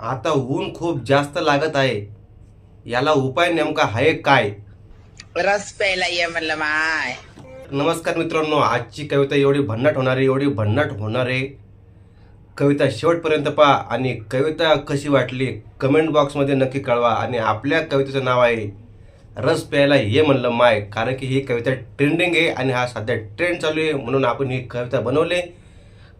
आता ऊन खूप जास्त लागत आहे. याला उपाय नेमका आहे काय? रस प्यायला ये म्हणलं माय. नमस्कार मित्रांनो आजची कविता एवढी भन्नाट होणार आहे एवढी भन्नाट होणार आहे. कविता शेवटपर्यंत पहा आणि कविता कशी वाटली कमेंट बॉक्समध्ये नक्की कळवा आणि आपल्या कवितेचं नाव आहे रस प्यायला ये म्हणलं माय. कारण की ही कविता ट्रेंडिंग आहे आणि हा सध्या ट्रेंड चालू आहे म्हणून आपण ही कविता बनवली.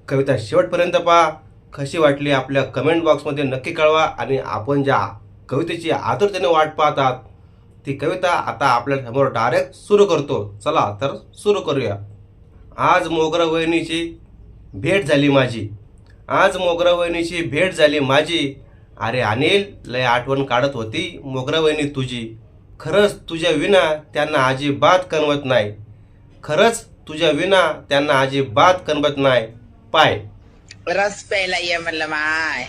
कविता शेवटपर्यंत पहा. कशी वाटली आपल्या कमेंट बॉक्समध्ये नक्की कळवा आणि आपण ज्या कवितेची आतुरतेने वाट पाहतात ती कविता आता आपल्यासमोर डायरेक्ट सुरू करतो. चला तर सुरू करूया. आज मोगरा वहिनीची भेट झाली माझी. आज मोगरा वहिनीची भेट झाली माझी. अरे अनिल लय आठवण काढत होती मोगरा वहिनी तुझी. खरंच तुझ्या विना त्यांना अजिबात कणवत नाही. खरंच तुझ्या विना त्यांना अजिबात कणवत नाही. पाय. रस प्यायला ये म्हणलं माय.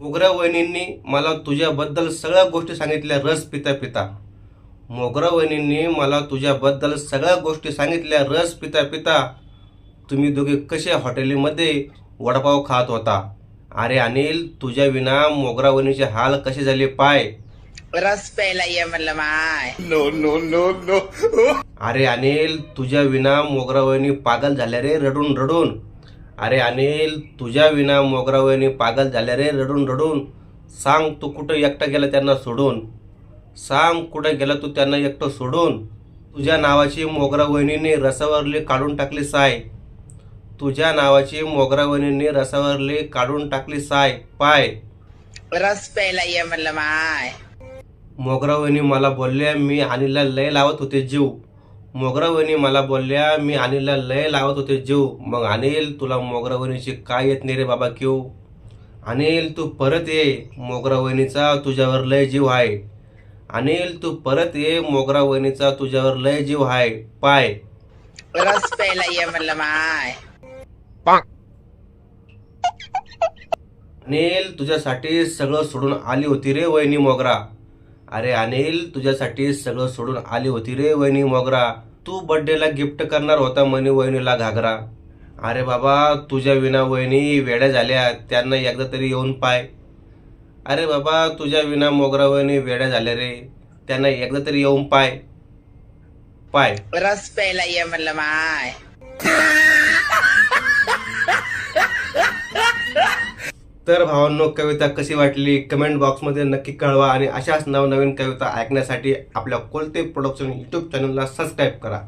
मोगरा वहिनींनी मला तुझ्याबद्दल सगळ्या गोष्टी सांगितल्या रस पिता पिता. मोगरा वहिनींनी मला तुझ्याबद्दल सगळ्या गोष्टी सांगितल्या रस पिता पिता. तुम्ही दोघे कसे हॉटेलीमध्ये वडापाव खात होता? अरे अनिल तुझ्या विना मोगरा वहिनीचे हाल कसे झाले पाय? रस प्यायला ये म्हणलं माय. अरे अनिल तुझ्या विना मोगरा वहिनी पागल झाल्या रे रडून रडून. अरे अनिल तुझ्या विना मोगरा वहिनी पागल झाल्या रे रडून रडून. सांग तू कुठं एकटा गेला त्यांना सोडून. सांग कुठं गेला तू त्यांना एकटं सोडून. तुझ्या नावाची मोगरा वहिनीने रसावरली काढून टाकली साय. तुझ्या नावाची मोगरा वहिनीने रसावरली काढून टाकली साय. पाय. रस प्यायला ये म्हणलं माय. मोगरा वहिनी मला बोलल्या मी अनिलला लय लावत होते जीव. मोगरा वहिनी मला बोलल्या मी अनिलला लय लावत होते जीव. मग अनिल तुला मोगरा वहिनीची काय येत नाही रे बाबा क्यू? अनिल तू परत ये. मोगरा वहिनीचा तुझ्यावर लय जीव आहे अनिल तू परत ये. मोगरा वहिनीचा तुझ्यावर लय जीव आहे पाय. रस प्यायला ये म्हणलं माय. अनिल तुझ्यासाठी सगळं सोडून आली होती रे वहिनी मोगरा. अरे अनिल तुझ्यासाठी सगळं सोडून आली होती रे वहिनी मोगरा. तू बर्थडेला गिफ्ट करणार होता म्हणे वहिनीला घागरा. अरे बाबा तुझ्या विना वहिनी वेड्या झाल्या त्यांना एकदा तरी येऊन पाय. अरे बाबा तुझ्या विना मोगरा वहिनी वेड्या झाल्या रे त्यांना एकदा तरी येऊन पाय. पाय. रस प्यायला ये म्हणलं माय. तर भावांनो कविता कशी वाटली? कमेंट बॉक्समध्ये नक्की कळवा आणि अशाच नवनवीन कविता ऐकण्यासाठी आपल्या कोलते प्रोडक्शन यूट्यूब चॅनलला सबस्क्राईब करा.